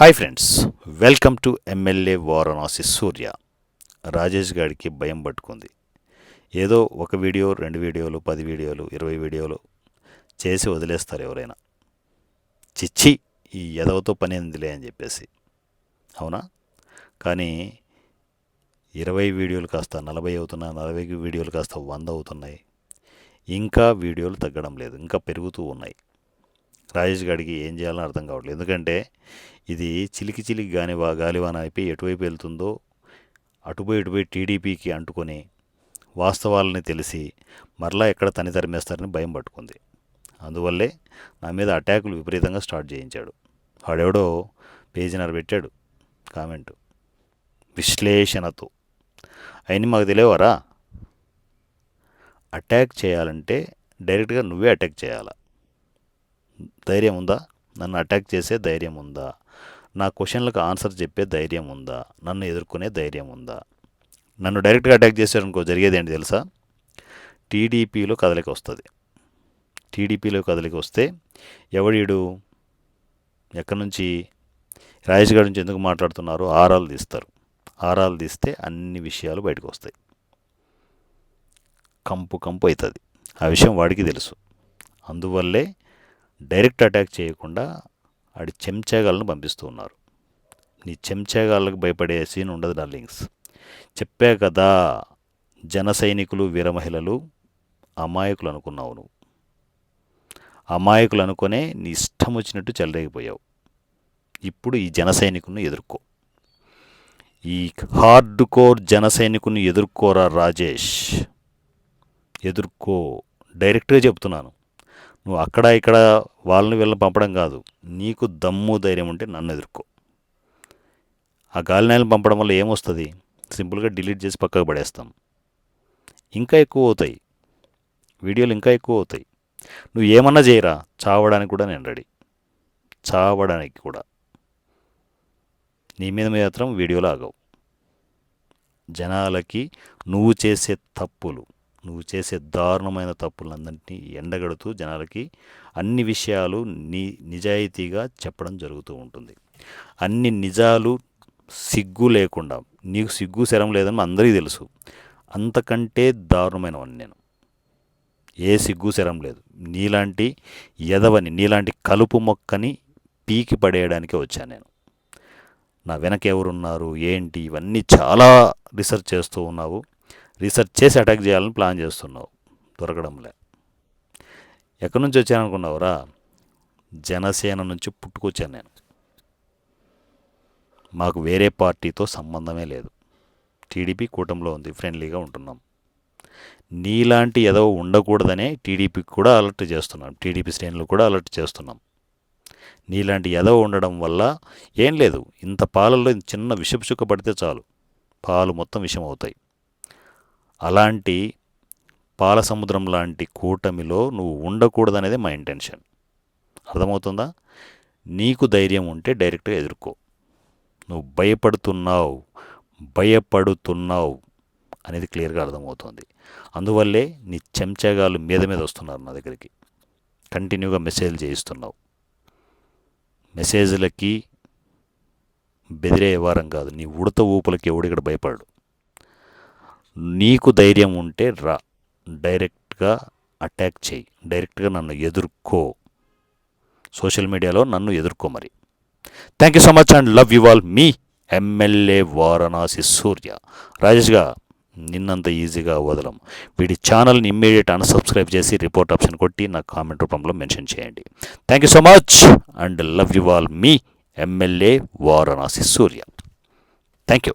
Hi friends welcome to MLA Varanasi Surya Rajesh గారికి భయం పట్టుకుంది. ఏదో ఒక వీడియో రెండు వీడియోలు పది వీడియోలు ఇరవై వీడియోలు చేసి వదిలేస్తారు ఎవరైనా. చిచ్చి ఈ ఎదవతో పని ఏందిలే అని చెప్పేసి. అవునా? కానీ ఇరవై వీడియోలు కాస్త నలభై అవుతున్నాయి నలభై వీడియోలు కాస్త వంద అవుతున్నాయి. ఇంకా వీడియోలు తగ్గడం లేదు ఇంకా పెరుగుతూ ఉన్నాయి. రాజేష్ గారికి ఏం చేయాలని అర్థం కావట్లేదు. ఎందుకంటే ఇది చిలికి చిలికి గాని గాలివాన అయిపోయి ఎటువైపు వెళ్తుందో అటుపోయి ఇటుపోయి టీడీపీకి అంటుకొని వాస్తవాలని తెలిసి మరలా ఎక్కడ తని తరిమేస్తారని భయం పట్టుకుంది. అందువల్లే నా మీద అటాకులు విపరీతంగా స్టార్ట్ చేయించాడు. వాడెవడో పేజీనర్ పెట్టాడు కామెంటు. విశ్లేషణతో. అయినా మాకు తెలియవరా? అటాక్ చేయాలంటే డైరెక్ట్గా నువ్వే అటాక్ చేయాలా? ధైర్యం ఉందా నన్ను అటాక్ చేసే ధైర్యం ఉందా నా క్వశ్చన్లకు ఆన్సర్ చెప్పే ధైర్యం ఉందా నన్ను ఎదుర్కొనే ధైర్యం ఉందా నన్ను డైరెక్ట్గా అటాక్ చేశారనుకో జరిగేది ఏంటి తెలుసా? టీడీపీలో కదలిక వస్తుంది. టీడీపీలో కదలిక వస్తే ఎవడీడు ఎక్కడి నుంచి? రాజేష్ గారి నుంచి ఎందుకు మాట్లాడుతున్నారు ఆరాలు తీస్తారు. ఆరాలు తీస్తే అన్ని విషయాలు బయటకు వస్తాయి. కంపు కంపు అవుతుంది. ఆ విషయం వాడికి తెలుసు. అందువల్లే డైరెక్ట్ అటాక్ చేయకుండా ఆడి చెంచాగాళ్ళను పంపిస్తూ ఉన్నారు. నీ చెంచాగాళ్ళకు భయపడే సీన్ ఉండదు డార్లింగ్స్. చెప్పా కదా జన సైనికులు వీర మహిళలు అమాయకులు అనుకున్నావు నువ్వు. అమాయకులు అనుకునే నీ ఇష్టం వచ్చినట్టు చెలరేగిపోయావు. ఇప్పుడు ఈ జన సైనికుని ఎదుర్కో. ఈ హార్డ్ కోర్ జన సైనికుని ఎదుర్కోరా రాజేష్? ఎదుర్కో. డైరెక్ట్గా చెప్తున్నాను. నువ్వు అక్కడ ఇక్కడ వాళ్ళని వీళ్ళని పంపడం కాదు. నీకు దమ్ము ధైర్యం ఉంటే నన్ను ఎదుర్కో. ఆ గాలినాయలను పంపడం వల్ల ఏమొస్తుంది? సింపుల్గా డిలీట్ చేసి పక్కకు పడేస్తాం. ఇంకా ఎక్కువ అవుతాయి. వీడియోలు ఇంకా ఎక్కువ అవుతాయి. నువ్వు ఏమన్నా చేయరా? చావడానికి కూడా నేను రెడీ. చావడానికి కూడా. నీ మీద మాత్రం వీడియోలు ఆగవు. జనాలకి నువ్వు చేసే తప్పులు. నువ్వు చేసే దారుణమైన తప్పులందరినీ ఎండగడుతూ జనాలకి అన్ని విషయాలు నీ నిజాయితీగా చెప్పడం జరుగుతూ ఉంటుంది. అన్ని నిజాలు సిగ్గు లేకుండా నీకు సిగ్గు శరం లేదని అందరికీ తెలుసు. అంతకంటే దారుణమైనవని నేను. ఏ సిగ్గు శరం లేదు. నీలాంటి ఎదవని నీలాంటి కలుపు మొక్కని పీకి పడేయడానికే వచ్చాను నేను. నా వెనక ఎవరున్నారు ఏంటి? ఇవన్నీ చాలా రీసెర్చ్ చేస్తూ ఉన్నావు. రీసెర్చ్ చేసి అటాక్ చేయాలని ప్లాన్ చేస్తున్నావు. దొరకడంలే. ఎక్కడి నుంచి వచ్చాను అనుకున్నావురా? జనసేన నుంచి పుట్టుకొచ్చాను నేను. మాకు వేరే పార్టీతో సంబంధమే లేదు. టీడీపీ కూటమిలో ఉంది ఫ్రెండ్లీగా ఉంటున్నాం. నీలాంటి ఏదో ఉండకూడదనే టీడీపీకి కూడా అలర్ట్ చేస్తున్నాం. టీడీపీ శ్రేణులు కూడా అలర్ట్ చేస్తున్నాం. నీలాంటి ఎదవ ఉండడం వల్ల ఏం లేదు. ఇంత పాలల్లో చిన్న విషపు చుక్క పడితే చాలు. పాలు మొత్తం విషం అవుతాయి అలాంటి పాల సముద్రం లాంటి కూటమిలో నువ్వు ఉండకూడదనేది మా ఇంటెన్షన్. అర్థమవుతుందా? నీకు ధైర్యం ఉంటే డైరెక్ట్గా ఎదుర్కో. నువ్వు భయపడుతున్నావు భయపడుతున్నావు అనేది క్లియర్గా అర్థమవుతుంది. అందువల్లే నీ చెంచగాలు మీద మీద వస్తున్నారు నా దగ్గరికి. కంటిన్యూగా మెసేజ్లు చేయిస్తున్నావు. మెసేజ్లకి బెదిరే వారం కాదు. నీ ఉడత ఊపులకి ఎవడిక్కడ భయపడు నీకు ధైర్యం ఉంటే రా. డైరెక్ట్గా అటాక్ చేయి. డైరెక్ట్గా నన్ను ఎదుర్కో. సోషల్ మీడియాలో నన్ను ఎదుర్కో మరి. Thank you so much and love you all me MLA Varanasi Surya. రాజేష్గా నిన్నంత ఈజీగా వదలం. వీడి ఛానల్ని ఇమ్మీడియట్ అన్సబ్స్క్రైబ్ చేసి రిపోర్ట్ ఆప్షన్ కొట్టి నా కామెంట్ రూపంలో మెన్షన్ చేయండి. Thank you so much and love you all me MLA Varanasi Surya. Thank you